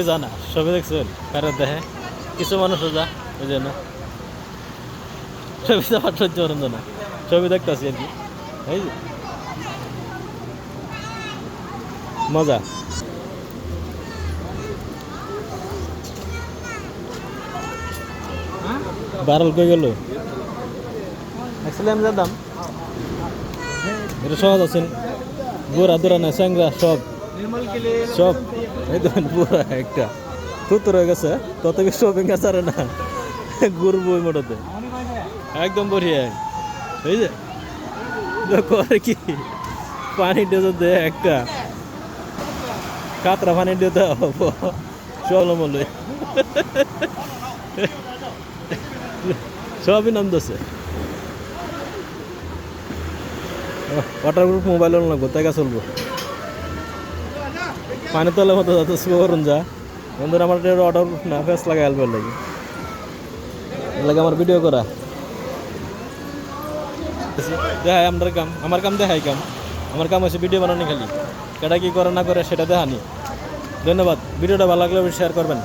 জানা সবে দেখছেন? কারণ দেখে কিছু মানুষও যা ওই জন্য। ছবি তো আমার সহ্য করেন না ছবি দেখতেছি আর কি। এই মজা। বারল কই গেল? জানতাম। এটা সহজ আছেন গোরা দোরা না স্যাংরা সব। সব এই দেখেন পুরো একটা। হয়ে গেছে? তত কি শপিং আছে আর না? ঘুরবো ওই মোটাতে একদম বঢ়িয়া এই যে দেখো করে কি? পানি দে একটা। কাতরা পানি দেওয়া হব। চলো মলে সবই নাম দোষে মোবাইল লাগবো তাই চলবো। পানি তোলার মতো যাতে করুন যা বন্ধুরা, আমার অর্ডার না ফেস লাগাই আলবার লাগে লাগে আমার ভিডিও করা। দেখাই আমার কাম আমার কাম দেখাই কাম। আমার কাম হচ্ছে ভিডিও বানানো খালি। কেটা কি করে না করে সেটা দেখানি। ধন্যবাদ। ভিডিওটা ভালো লাগলে শেয়ার করবেন।